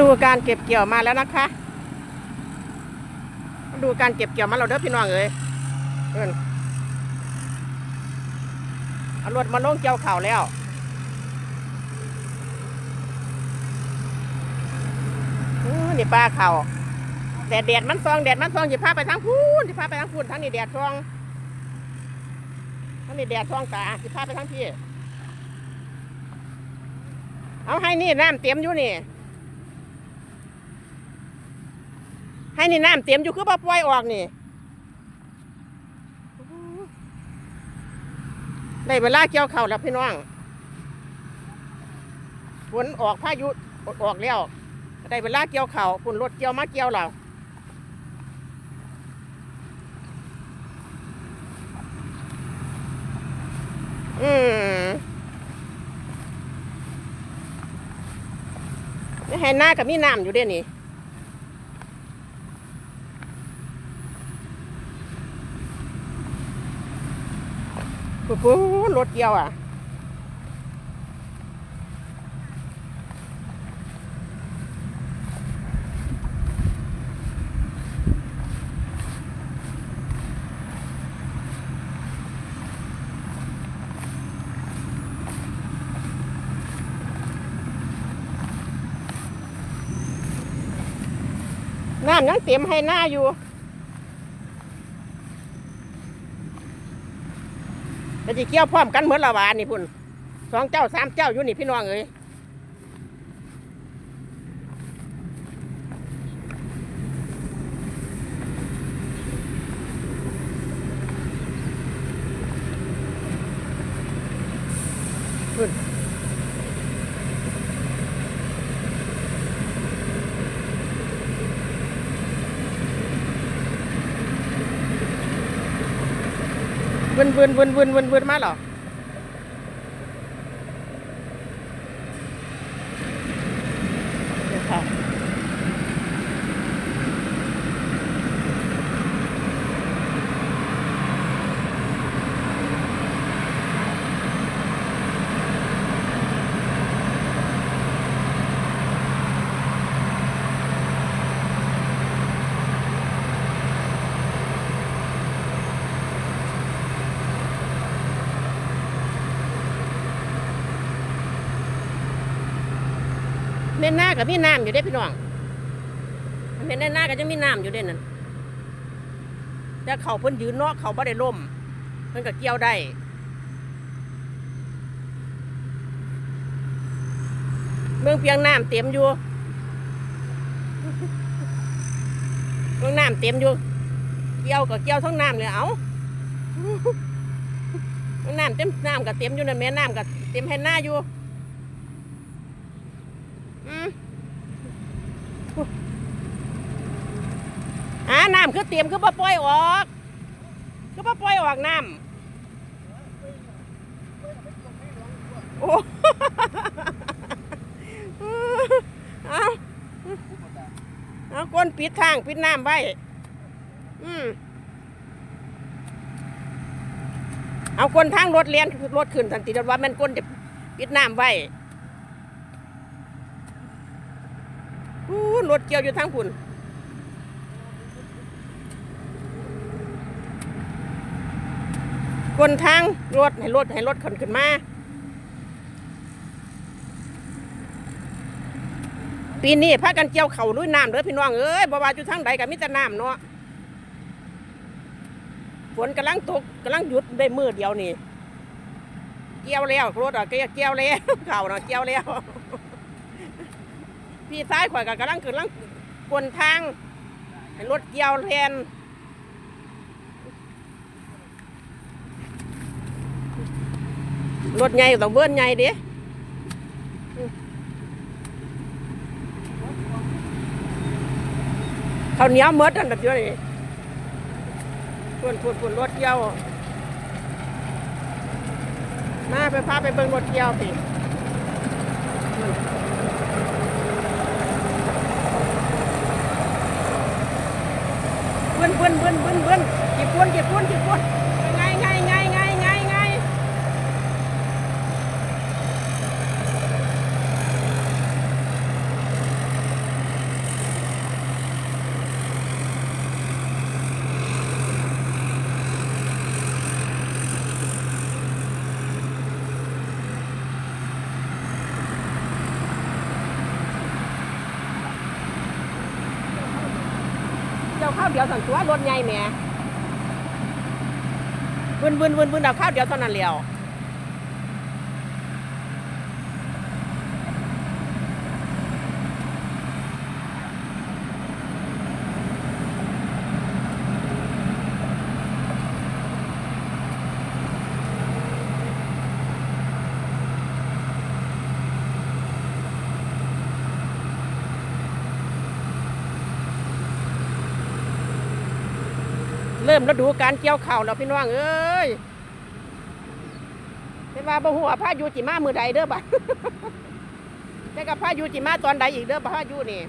ดูการเก็บเกี่ยวมาแล้วนะคะดูการเก็บเกี่ยวมาเราเด้อพี่น้องเอ้ยเอิ้นเอารถมาลงเกี่ยวเข่าวแล้วนี่ปลาเข่าแต่แดดมันซองแดดมันซองอย่าพาไปทางพูนอย่าพาไปทางพูนทางนี้แดดซองทางนี้แดดซองตาอย่าพาไปทางพี่ เอาให้นี่น้ำเต็มอยู่นี่ ให้นี่น้ำเต็มอยู่คือบ่ปล่อยออกนี่ได้เวลาเกี่ยวเข่าแล้วพี่น้องฝนออกพายุออกแล้วได้เวลาเกี่ยวเข่าฝนรถเกี่ยวมาเกี่ยวเราอืมให้หน้ากับมีน้ำอยู่เด้นี่ ปุ๊บรถเกี่ยวอะน้ำยังเต็มให้หน้าอยู่ แต่จะเกี่ยวพร้อมกันเหมือนละวานนี่พุ่นสองเจ้าสามเจ้าอยู่นี่พี่น้องเอ้ยพุ่น วนวนวนวนวนวนมาหรอค่ะเม่ นหน้ากับมีน้ำอยู่เด้พี่น้องเม่นหน้าก็จะมีน้ำอยู่เด้นั่นแต่เขาเพิ่นยืนเนาะเขาบ่ได้ล่มเพิ่นก็เกี่ยวได้เมืองเพียงน้ำเต็มอยู่เมืองน้ำเต็มอยู่เกี่ยวก็เกี่ยวทั้งน้ำเลยเอาเมืองน้ำเต็มน้ำก็เต็มอยู่นั่นแม่น้ำก็เต็มให้หน้าอยู่ อ่าน้ำคือเตรียมคือบ่ปล่อยออก คือบ่ปล่อยออกน้ำโอ้เอาเอาก้นปิดทางปิดน้ำไว้ อืมเอาก้นทางรถเลียนรถขึ้นทันทีเดี๋ยวว่าแมันก้นจะปิดน้ำไว้ อู้ รถเกี่ยวอยู่ทางพุ่นคนทางรถให้รถให้รถขึ้นขึ้นมา ปีนี้พากันเกี่ยวเข่าด้วยน้ำเด้อพี่น้องเอ้ยบ่ว่าอยู่ทางใดก็มีแต่น้ำเนาะฝนกำลังตกกำลังหยุดได้มือเดียวนี่เกี่ยวแล้วรถอะเกี่ยวแล้วเข่าเนาะเกี่ยวแล้ว พี่ซ้ายข่อยก็กำลังกำลังกวนทางให้รถเกี่ยวแทนรถใหญ่ต้องเบิ้นใหญ่ดิเขาเหนียวหมดอันแบบเดียวนี่ปวนปวนปวนรถเกี่ยวมาไปพาไปเบิ่งรถเกี่ยวสิ บิ้นเบิ้นเบิ้นเบิ้นเบิ้นกี่ปวนเก็บปวนเก็บปวนไงไงไงไงไงไง เอาข้าวเดียวสั่งตัวรถใหญ่แหม่วืนวืนวืนวืนเอาข้าวเดียวเท่านั้นแล้ว เริ่มฤดูการเกี่ยวข้าวแล้วพี่น้องเอ้ยแต่ว่าบ่หัว่าพายุจิมามือใดเด้อบัดแต่กับพายุจิมาตอนใดอีกเด้อพายุนี่